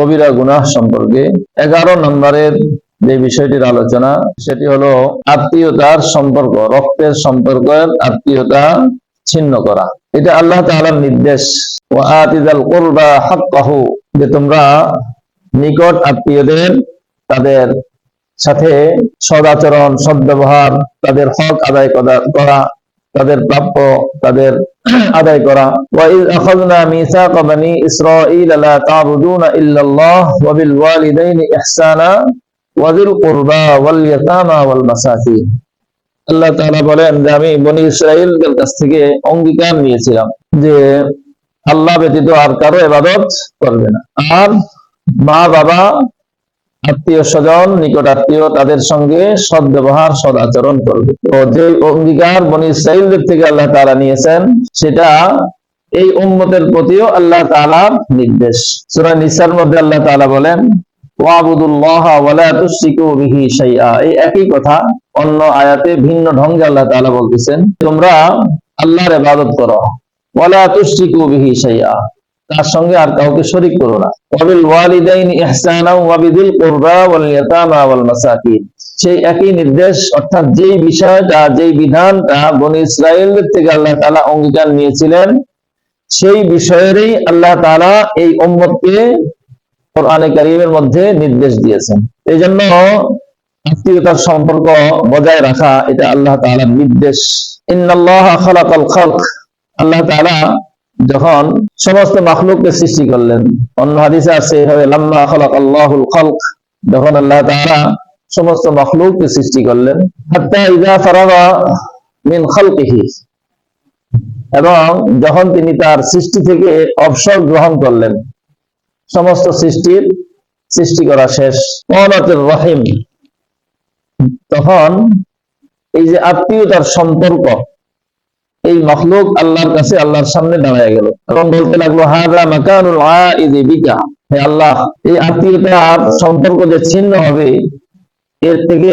কবিরা গুনাহ সম্পর্কে এগারো নম্বরের যে বিষয়টির আলোচনা, সেটি হলো আত্মীয়তার সম্পর্ক, রক্তের সম্পর্কের আত্মীয়তা ছিন্ন করা। এটা আল্লাহ তাআলার নির্দেশ। ও আতিদাল কুরবা হাক্কাহু, যে তোমরা নিকট আত্মীয়দের, তাদের সাথে সদাচরণ, সদ্ব্যবহার, তাদের হক আদায় করা তাদের প্রাপ্য তাদের আদায় করা وَإِذْ أَخَذْنَا مِيثَاقَ بَنِي إِسْرَائِيلَ لَا تَعْبُدُونَ إِلَّا اللَّهَ وَبِالْوَالِدَيْنِ إِحْسَانًا وَذِي الْقُرْبَى وَالْيَتَامَى وَالْمَسَاكِينِ আল্লাহ তাআলা বলেন যে আমি বনি ইসরাইলদের কাছ থেকে অঙ্গীকার নিয়েছিলাম যে আল্লাহ ব্যতীত আর কারো ইবাদত করবে না আর মা বাবা আত্মীয় স্বজন, নিকট আত্মীয় তাদের সঙ্গে সদ্ব্যবহার, সদাচরণ করবে। তো যে অঙ্গীকার বনি ইসরাইলদের থেকে আল্লাহ তাআলা নিয়েছেন, সেটা এই উম্মতের প্রতিও আল্লাহ তাআলার নির্দেশ। সূরা নিসার মধ্যে আল্লাহ তাআলা বলেন তোমরা আল্লাহর ইবাদত করো। ওয়ালা তুশরিকু বিহি শাইআ। তার সঙ্গে আর কাউকে শরীক করো না। ওয়াবিল ওয়ালিদাইনি ইহসানা সেই একই নির্দেশ, অর্থাৎ যেই বিষয়টা, যেই বিধানটা বনি ইসরায়েলের থেকে আল্লাহ তাআলা অঙ্গীকার নিয়েছিলেন, সেই বিষয়েরই আল্লাহ তাআলা এই উম্মতকে কোরআনে কারীমের মধ্যে নির্দেশ দিয়েছেন। এই জন্য আত্মীয়তার সম্পর্ক বজায় রাখা, এটা আল্লাহ তাআলার নির্দেশ। ইন্নাল্লাহ খালাকাল খালক। আল্লাহ তাআলা যখন সমস্ত মাখলুককে সৃষ্টি করলেন। অন্য হাদিসে আছে, এভাবে লাম্মা খালাক আল্লাহুল খালক, যখন আল্লাহ তাআলা সমস্ত মাখলুককে সৃষ্টি করলেন। মিন খালকিহি। এবং যখন তিনি তার সৃষ্টি থেকে অবসর গ্রহণ করলেন, সমস্ত সৃষ্টির সৃষ্টি করা শেষ। মহনতের রহিম। তখন এই যে আত্মীয়তার সম্পর্ক এই মখলুক আল্লাহর কাছে আল্লাহর সামনে দাঁড়ায় গেল। এবং বলতে লাগল হাজা মাকানুল আইদি বিকা। হে আল্লাহ, এই আত্মীয়তার সম্পর্ক যে ছিন্ন হবে, এর থেকে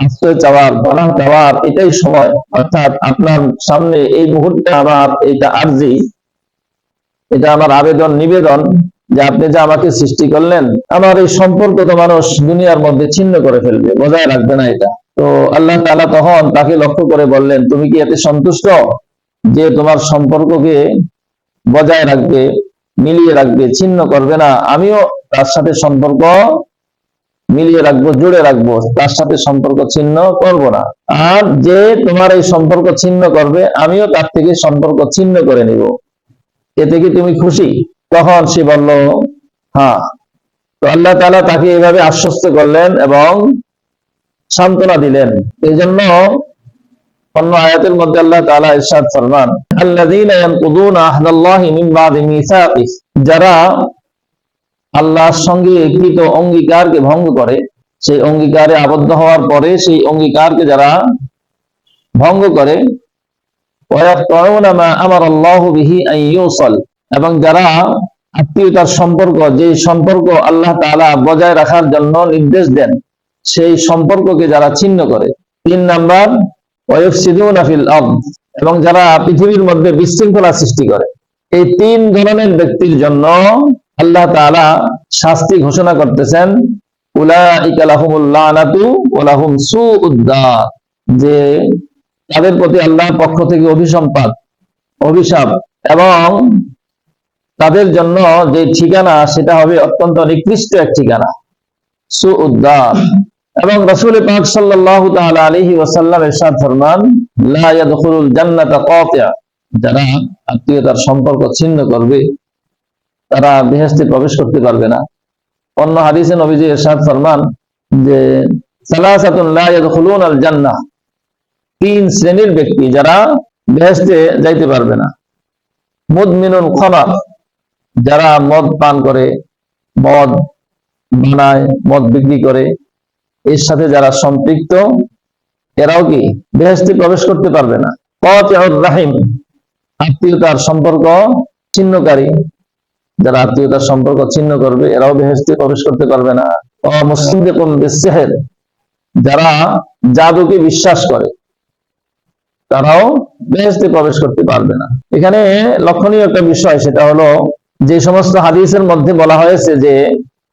আশ্রয় চাওয়ার পানাহ চাওয়ার এটাই সময়। অর্থাৎ আপনার সামনে এই মুহূর্তে আমার এটা আর্জি, এটা আমার আবেদন, নিবেদন যে আপনি যে আমাকে সৃষ্টি করলেন, আমার এই সম্পর্ক তো মানুষ দুনিয়ার মধ্যে ছিন্ন করে ফেলবে, বজায় রাখবে না এটা। তো আল্লাহ তাআলা তখন তাকে লক্ষ্য করে বললেন, তুমি কি এতে সন্তুষ্ট যে তোমার সম্পর্ককে বজায় রাখবে, মিলিয়ে রাখবে, ছিন্ন করবে না? আমিও তার সাথে সম্পর্ক মিলিয়ে রাখব, জুড়ে রাখব, তার সাথে সম্পর্ক ছিন্ন করব না। আর যে তোমার এই সম্পর্ক ছিন্ন করবে, আমিও তার থেকে সম্পর্ক ছিন্ন করে নিব। এতে কি তুমি খুশি? তখন সে বলল হ্যাঁ। তো আল্লাহ তাআলা তাকে এভাবে আশ্বস্ত করলেন এবং সান্ত্বনা দিলেন। এই জন্য অন্য আয়াতের মধ্যে আল্লাহ যারা আল্লাহর সঙ্গে কৃত অঙ্গীকারকে ভঙ্গ করে, সেই অঙ্গীকারে আবদ্ধ হওয়ার পরে সেই অঙ্গীকারকে যারা ভঙ্গ করে এবং যারা আত্মীয়তার সম্পর্ক, যে সম্পর্ক আল্লাহ তাআলা বজায় রাখার জন্য নির্দেশ দেন সেই সম্পর্ককে যারা ছিন্ন করে। তিন নাম্বার এবং যারা পৃথিবীর মধ্যে বিশৃঙ্খলা সৃষ্টি করে। এই তিন ধরনের ব্যক্তির জন্য আল্লাহ তাআলা শাস্তি ঘোষণা করতেছেন যে তাদের প্রতি আল্লাহর পক্ষ থেকে অভিসম্পাদ অভিশাপ, এবং তাদের জন্য যে ঠিকানা, সেটা হবে অত্যন্ত নিকৃষ্ট এক ঠিকানা সু সুউদ্দার এবং রাসূল পাক সাল্লাল্লাহু তাআলা আলাইহি ওয়াসাল্লাম ফরমান, লা জান্নাতা কাতিয়া যারা আত্মীয়তার সম্পর্ক ছিন্ন করবে, তারা বেহেশতে প্রবেশ করতে পারবে না। অন্য হাদিসে নবীজি ইরশাদ ফরমান যে, সালাসাতুন লা ইয়াদখুলুনাল জান্নাহ তিন শ্রেণির ব্যক্তি যারা বেহেশতে যাইতে পারবে না। মুদমিনুল খনার যারা মদ পান করে, মদ বানায়, মদ বিক্রি করে এর সাথে যারা সম্পৃক্ত, এরাও কি বেহেশতে প্রবেশ করতে পারবে না? রাহিম, আত্মীয়তার সম্পর্ক ছিন্নকারী। যারা আত্মীয়তার সম্পর্ক ছিন্ন করবে, এরাও বেহেশতে প্রবেশ করতে পারবে না। বিশেহের যারা জাদুকে বিশ্বাস করে, তারাও বেহেশতে প্রবেশ করতে পারবে না। এখানে লক্ষণীয় একটা বিষয়, সেটা হলো যে সমস্ত হাদিসের মধ্যে বলা হয়েছে যে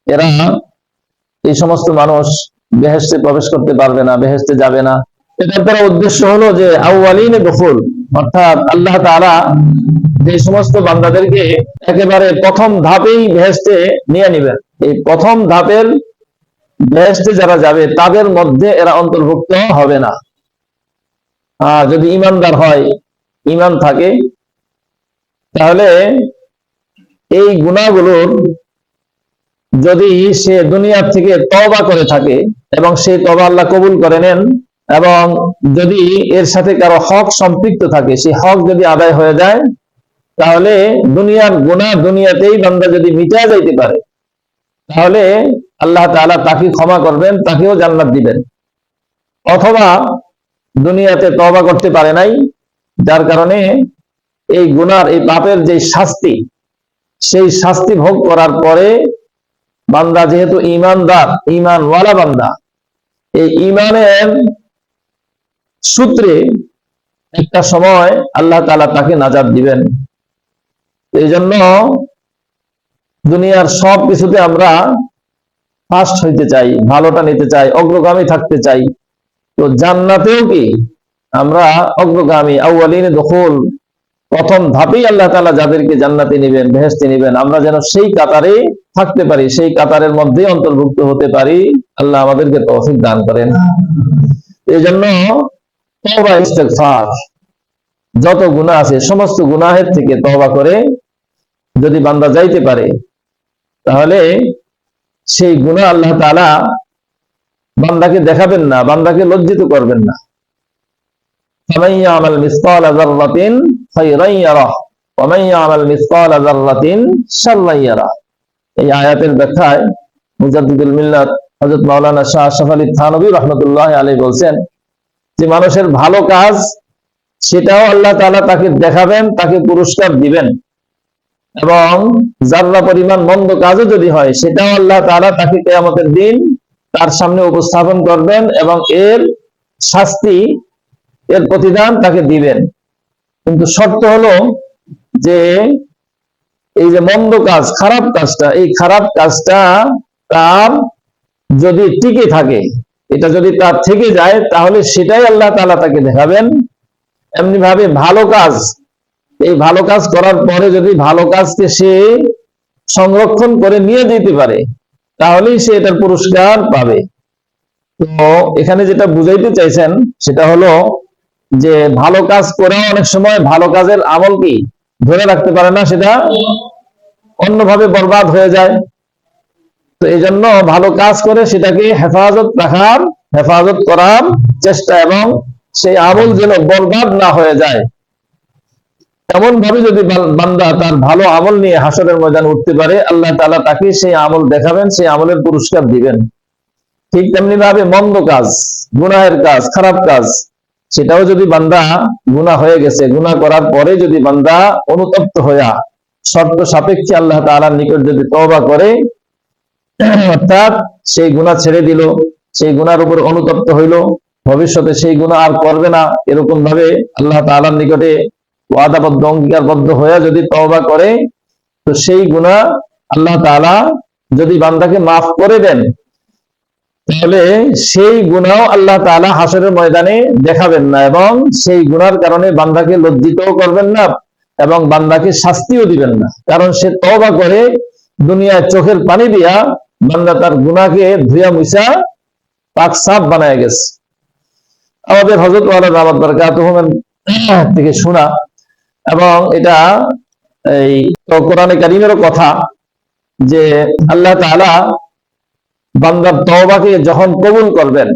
এরা এই সমস্ত মানুষ বেহেস্তে প্রবেশ করতে পারবে না বেহেস্তে যাবে না। এটার দ্বারা উদ্দেশ্য হলো যে আউ্বালিন দখল, অর্থাৎ আল্লাহ তাআলা যে সমস্ত বান্দাদেরকে একেবারে প্রথম ধাপেই বেহেস্তে নিয়ে নিবেন। এই প্রথম ধাপের বেহেস্তে যারা যাবে, তাদের মধ্যে এরা অন্তর্ভুক্ত হবে না। আর যদি ইমানদার হয়, ইমান থাকে, তাহলে এই গুণাগুলোর যদি সে দুনিয়ার থেকে তবা করে থাকে এবং সেই তবা আল্লাহ কবুল করে নেন এবং যদি এর সাথে কারও হক সম্পৃক্ত থাকে, সেই হক যদি আদায় হয়ে যায়, তাহলে দুনিয়ার গুণা দুনিয়াতেই বান্দা যদি মিটা যাইতে পারে, তাহলে আল্লাহ তাআলা তাকে ক্ষমা করবেন, তাকেও জান্নাত দিবেন। অথবা দুনিয়াতে তবা করতে পারে নাই, যার কারণে এই গুনার, এই পাপের যে শাস্তি, সেই শাস্তি ভোগ করার পরে বান্দা যেহেতু ইমানদার, ইমানওয়ালা বান্দা, এই ইমানের সূত্রে একটা সময় আল্লাহ তাআলা তাকে নাজাদ দিবেন। এই জন্য দুনিয়ার সব কিছুতে আমরা ফার্স্ট হইতে চাই, ভালোটা নিতে চাই, অগ্রগামী থাকতে চাই। তো জান্নাতেও কি আমরা অগ্রগামী আউ্বালিনে দখল, প্রথম ধাপেই আল্লাহ তালা যাদেরকে জান্নাতে নেবেন বেহেস্তে নেবেন, আমরা যেন সেই কাতারে থাকতে পারি, সেই কাতারের মধ্যেই অন্তর্ভুক্ত হতে পারি। আল্লাহ আমাদেরকে তৌফিক দান করেন। এই জন্য যত গুণা আছে, সমস্ত গুনাহের থেকে তবা করে যদি বান্দা যাইতে পারে, তাহলে সেই গুণা আল্লাহ তালা বান্দাকে দেখাবেন না, বান্দাকে লজ্জিত করবেন না। আমাল এই আয়াতের ব্যাখ্যায় মুজাদ্দিদুল মিল্লাত হযরত মাওলানা শাহ আশরাফ আলী থানভী রাহমাতুল্লাহ আলাইহি বলছেন যে মানুষের ভালো কাজ, সেটাও আল্লাহ তাআলা তাকে দেখাবেন, তাকে পুরস্কার দিবেন। এবং যার্রা পরিমাণ মন্দ কাজও যদি হয়, সেটাও আল্লাহ তাআলা তাকে কিয়ামতের দিন তার সামনে উপস্থাপন করবেন এবং এর শাস্তি, এর প্রতিদান তাকে দিবেন। কিন্তু শর্ত হলো যে এই যে মন্দ কাজ, খারাপ কাজটা, এই খারাপ কাজটা তার যদি টিকে থাকে, এটা যদি তার থেকে যায়, তাহলে সেটাই আল্লাহ তাআলা তাকে দেখাবেন। এমনি ভাবে ভালো কাজ, এই ভালো কাজ করার পরে যদি ভালো কাজকে সে সংরক্ষণ করে নিয়ে যেতে পারে, তাহলেই সে এটার পুরস্কার পাবে। তো এখানে যেটা বুঝাইতে চাইছেন, সেটা হলো যে ভালো কাজ করেও অনেক সময় ভালো কাজের আমল কি? ধরে রাখতে পারে না, সেটা অন্যভাবে বরবাদ হয়ে যায়। তো এই জন্য ভালো কাজ করে সেটাকে হেফাজত রাখার, হেফাজত করার চেষ্টা এবং সেই আমল যেন বরবাদ না হয়ে যায়। এমন ভাবে যদি বান্দা তার ভালো আমল নিয়ে হাসরের ময়দান উঠতে পারে, আল্লাহ তাআলা তাকে সেই আমল দেখাবেন, সেই আমলের পুরস্কার দিবেন। ঠিক তেমনি ভাবে মন্দ কাজ, গুনাহের কাজ, খারাপ কাজ সেটাও যদি বান্দা গুনাহ হয়ে গেছে, গুনাহ করার পরে যদি বান্দা অনুতপ্ত হইয়া শর্ত সাপেক্ষে আল্লাহ তাআলার নিকট যদি তওবা করে, অর্থাৎ সেই গুনাহ ছেড়ে দিল, সেই গুনার উপর অনুতপ্ত হইল, ভবিষ্যতে সেই গুনাহ আর করবে না, এরকম ভাবে আল্লাহ তাআলার নিকটে ওয়াদাবদ্ধ, অঙ্গীকারবদ্ধ হইয়া যদি তওবা করে, তো সেই গুনাহ আল্লাহ তাআলা যদি বান্দাকে মাফ করে দেন তাহলে সেই গুণাও আল্লাহ তাআলা হাসরের ময়দানে দেখাবেন না এবং সেই গুনার কারণে বান্দাকে লজ্জিতও করবেন না এবং বান্দাকে শাস্তিও দিবেন না। কারণ সে তওবা করে দুনিয়ায় চোখের পানি দিয়া বান্দা তার গুনাহকে ধুয়া মুছা পাক সাফ বানায় গেছে। আমাদের রাহমাত বারাকাতুহুমের থেকে শোনা এবং এটা এই কোরআনে কারীমেরও কথা যে আল্লাহ তাআলা বান্দার তওবাকে যখন কবুল করবেন,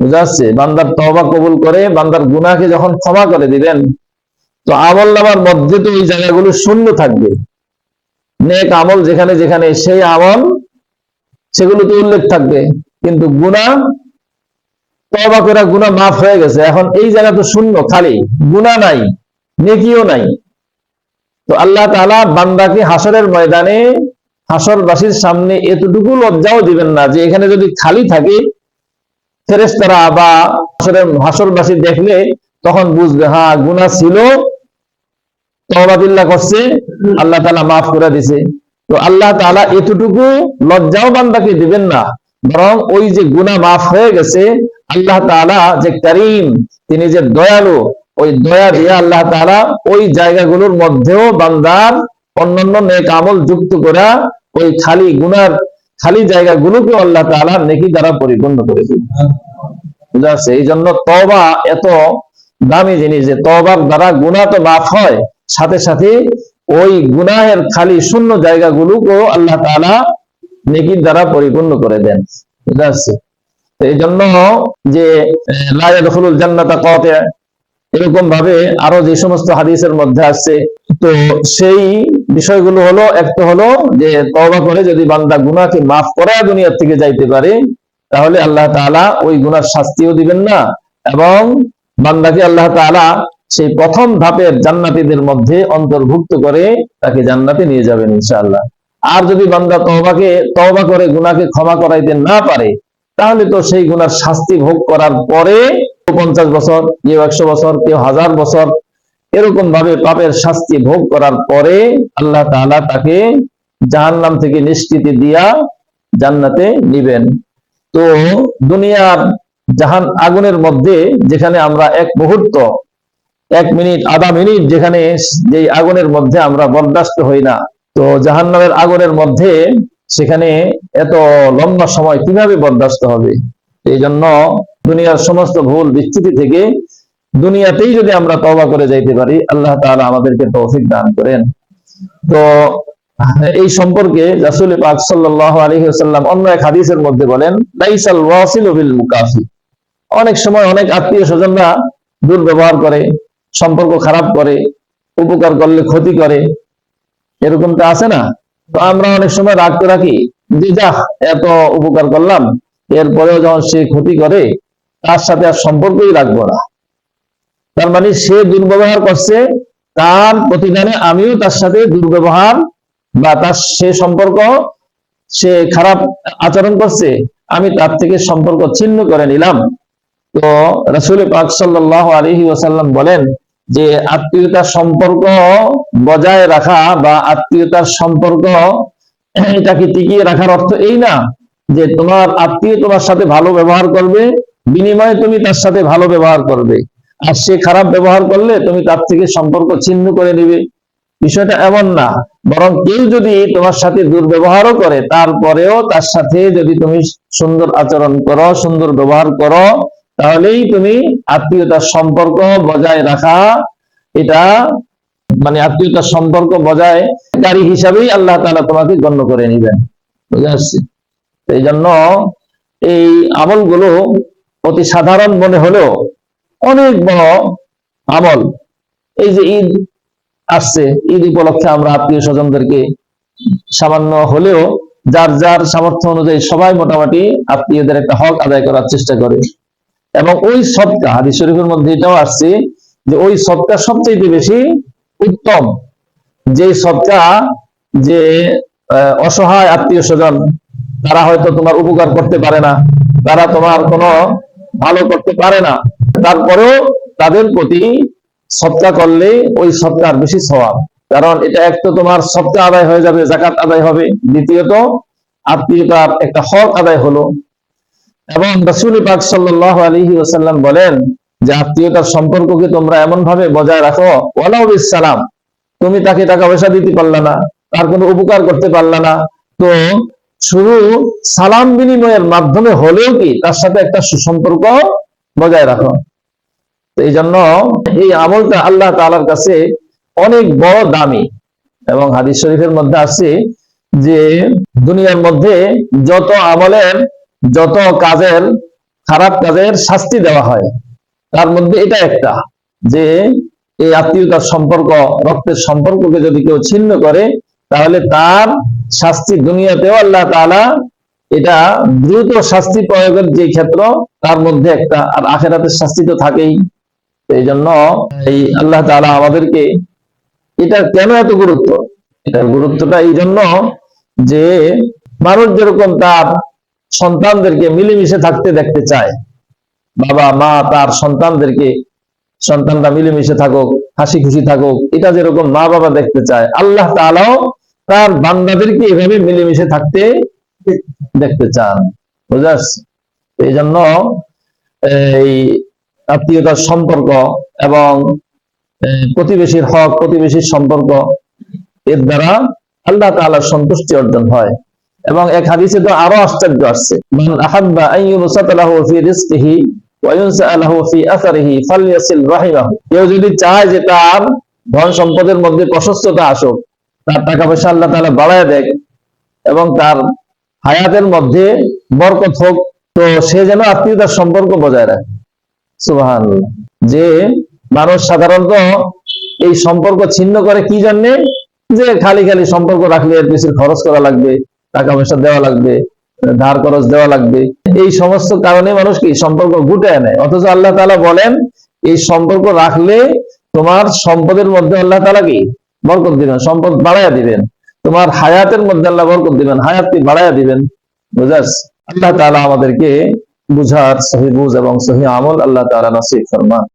বুঝা যাচ্ছে? বান্দার তওবা কবুল করে, বান্দার গুনাহকে যখন ক্ষমা করে দিবেন, তো আমল নামার মধ্যে তো এই জায়গাগুলো শূন্য থাকবে। নেক আমল যেখানে যেখানে, সেই আমল, সেগুলোতে উল্লেখ থাকবে। কিন্তু গুনাহ তওবা করে গুনাহ মাফ হয়ে গেছে। এখন এই জায়গা তো শূন্য, খালি। গুনাহ নাই, নেকিও নাই। তো আল্লাহ তাআলা বান্দাকে হাসরের ময়দানে হাসরবাসীর সামনে এতটুকু লজ্জাও দিবেন না যে এখানে যদি খালি থাকে ফেরেশতারা বা হাসরবাসী দেখলে তখন বুঝবে হ্যাঁ গুনাহ ছিল তহবাদিল্লা করছে, আল্লাহ তালা মাফ করে দিছে। তো আল্লাহ তালা এতটুকু লজ্জাও বান্দাকে দিবেন না, বরং ওই যে গুণা মাফ হয়ে গেছে, আল্লাহ তালা যে করিম, তিনি যে দয়ালু, ওই দয়া দিয়ে আল্লাহ তালা ওই জায়গাগুলোর মধ্যেও বান্দার অন্যান্য নেক আমল যুক্ত করা ওই খালি গুনার, খালি জায়গাগুলোকে আল্লাহ তালা নেকি দ্বারা পরিপূর্ণ করে যাচ্ছে? এই জন্য তবা এত দামি জিনিস যে তবার দ্বারা গুণা তো মাফ হয়, সাথে সাথে ওই গুনাহের খালি শূন্য জায়গাগুলোকেও আল্লাহ তাআলা নেকির দ্বারা পরিপূর্ণ করে দেন বুঝা যাচ্ছে? এই জন্য যে লাইয়াদখুলুল জান্নাতা কতে এরকম ভাবে আরও যে সমস্ত হাদিসের মধ্যে আছে, তো সেই বিষয়গুলো হলো, একটা হলো যে তওবা করে যদি বান্দা গুনাহকে মাফ করে দুনিয়ার থেকে যাইতে পারে, তাহলে আল্লাহ তাআলা ওই গুনার শাস্তিও দিবেন না এবং বান্দাকে আল্লাহ তাআলা সেই প্রথম ধাপের জান্নাতীদের মধ্যে অন্তর্ভুক্ত করে তাকে জান্নাতে নিয়ে যাবেন ইনশাআল্লাহ। আর যদি বান্দা তওবাকে, তওবা করে গুনাহকে ক্ষমা করাইতে না পারে, তাহলে তো সেই গুনার শাস্তি ভোগ করার পরে পঞ্চাশ বছর, কেউ একশো বছর, কেউ হাজার বছর এরকম ভাবে পাপের শাস্তি ভোগ করার পরে আল্লাহ তাআলা তাকে জাহান্নাম থেকে নিষ্কৃতি দিয়া জান্নাতে নিবেন। তো দুনিয়ার জাহান আগুনের মধ্যে যেখানে আমরা এক মুহূর্ত, এক মিনিট, আধা মিনিট যেখানে যে আগুনের মধ্যে আমরা বরদাস্ত হই না, তো জাহান্নামের আগুনের মধ্যে সেখানে এত লম্বা সময় কীভাবে বরদাস্ত হবে? এই জন্য দুনিয়ার সমস্ত ভুল বিচ্যুতি থেকে দুনিয়াতেই যদি আমরা তওবা করে যাইতে পারি, আল্লাহ তাআলা আমাদেরকে তৌফিক দান করেন। তো, এই সম্পর্কে রাসূল পাক সাল্লাল্লাহু আলাইহি ওয়াসাল্লাম অন্য এক হাদিসের মধ্যে বলেন অনেক সময় অনেক আত্মীয় স্বজনরা দুর্ব্যবহার করে, সম্পর্ক খারাপ করে, উপকার করলে ক্ষতি করে। এরকমটা আছে না? তো আমরা অনেক সময় রাগ করে রাখি, যে যা এত উপকার করলাম, এরপরেও যখন সে ক্ষতি করে, তার সাথে আর সম্পর্কই রাখব না। তার মানে সে দুর্ব্যবহার করছে, তার প্রতিদানে আমিও তার সাথে দুর্ব্যবহার বা তার সে সম্পর্ক সে খারাপ আচরণ করছে, আমি তার থেকে সম্পর্ক ছিন্ন করে নিলাম। তো রাসূল পাক সাল্লাল্লাহু আলাইহি ওয়াসাল্লাম বলেন যে আত্মীয়তার সম্পর্ক বজায় রাখা বা আত্মীয়তার সম্পর্ক, এটাকে টিকিয়ে রাখার অর্থ এই না যে তোমার আত্মীয় তোমার সাথে ভালো ব্যবহার করবে, বিনিময়ে তুমি তার সাথে ভালো ব্যবহার করবে। আর সে খারাপ ব্যবহার করলে তুমি তার থেকে সম্পর্ক ছিন্ন করে নিবে। বিষয়টা এমন না, বরং কেউ যদি তোমার সাথে দুর্ব্যবহারও করে, তারপরেও তার সাথে যদি তুমি সুন্দর আচরণ করো, সুন্দর ব্যবহার করো, তাহলেই তুমি আত্মীয়তার সম্পর্ক বজায় রাখা, এটা মানে আত্মীয়তার সম্পর্ক বজায় কারী হিসাবেই আল্লাহ তাআলা তোমাকে গণ্য করে নিবেন। বুঝে আসছে এই জন্য এই আমলগুলো অতি সাধারণ মনে হলেও অনেক বড় আমল। এই যে ঈদ আসছে, ঈদ উপলক্ষে আমরা আত্মীয় স্বজনদেরকে সামান্য হলেও যার যার সামর্থ্য অনুযায়ী সবাই মোটামুটি আত্মীয়দের একটা হক আদায় করার চেষ্টা করে। এবং ওই সবকা হাদিস শরীফের মধ্যে এটাও আসছে যে ওই সবকা সবচেয়ে বেশি উত্তম। যে সবকা যে অসহায় আত্মীয় স্বজন, তারা হয়তো তোমার উপকার করতে পারে না। তারা তোমার কোনো ভালো করতে পারে না। তারপরেও তাদের প্রতি সৎকা করলে ওই সৎকার বেশি স্বভাব কারণ এটা এক তো তোমার সৎকা আদায় হয়ে যাবে জাকাত আদায় হবে। দ্বিতীয়ত, আত্মীয়তার একটা হক আদায় হলো। এবং রসুল পাক সাল্লাল্লাহু আলাইহি ওয়াসাল্লাম বলেন যে, আত্মীয়তার সম্পর্ককে তোমরা এমন ভাবে বজায় রাখো, ওয়ালাউ সালাম তুমি তাকে টাকা পয়সা দিতে পারলা না, তার কোনো উপকার করতে পারলা না। তো শুধু সালাম বিনিময়ের মাধ্যমে হলেও কি তার সাথে একটা সুসম্পর্ক বজায় রাখো। এই জন্য এই আমলটা আল্লাহ তাআলার কাছে অনেক বড় দামি। এবং হাদিস শরীফের মধ্যে আছে যে দুনিয়ার মধ্যে যত আমলের, যত কাজের, খারাপ কাজের শাস্তি দেওয়া হয়, তার মধ্যে এটা একটা যে এই আত্মীয়তার সম্পর্ক, রক্তের সম্পর্ককে যদি কেউ ছিন্ন করে তাহলে তার শাস্তি দুনিয়াতেও আল্লাহ তাআলা এটা দ্রুত শাস্তি প্রয়োগের যে ক্ষেত্র, তার মধ্যে একটা, আর আখেরাতের শাস্তি তো থাকেই। এই জন্য এই আল্লাহ তাআলা আমাদেরকে এটা কেন এত গুরুত্ব? এটার গুরুত্বটা এই জন্য যে মানুষ যেরকম তার সন্তানদেরকে মিলেমিশে থাকতে দেখতে চায়, বাবা, মা তার সন্তানদেরকে, সন্তানরা মিলেমিশে থাকুক হাসি খুশি থাকুক, এটা যেরকম মা বাবা দেখতে চায়, আল্লাহ তাআলাও তার বান্দাদেরকে এভাবে মিলেমিশে থাকতে দেখতে চান বুঝা যাচ্ছে? এই জন্য এই আত্মীয়তার সম্পর্ক এবং প্রতিবেশীর হক, প্রতিবেশীর সম্পর্ক, এর দ্বারা আল্লাহ তাআলার সন্তুষ্টি অর্জন হয় এবং এক হাদিসে তো আরও আশ্চর্য আসছে কেউ যদি চায় যে তার ধন সম্পদের মধ্যে প্রশস্ততা আসুক, তার টাকা পয়সা আল্লাহ তাআলা বাড়ায় দেখ এবং তার হায়াতের মধ্যে বরকত হোক, তো সে যেন আত্মীয়তার সম্পর্ক বজায় রাখে। যে মানুষ সাধারণত এই সম্পর্ক ছিন্ন করে কি জন্যে? যে খালি খালি সম্পর্ক রাখলে এর খরচ করা লাগবে, টাকা পয়সা দেওয়া লাগবে ধার খরচ দেওয়া লাগবে। এই সমস্ত কারণে মানুষ কি সম্পর্ক গুটায় নেয়। অথচ আল্লাহ তাআলা বলেন, এই সম্পর্ক রাখলে তোমার সম্পদের মধ্যে আল্লাহ তালা কি? বরকত দিবেন, সম্পদ বাড়াইয়া দিবেন। তোমার হায়াতের মধ্যে আল্লাহ বরকত দিবেন হায়াতকে বাড়াইয়া দিবেন। বুঝাস? আল্লাহ তাআলা আমাদেরকে বুঝার সহি বুঝ এবং সহি আমল আল্লাহ তালা নসিব ফরমান।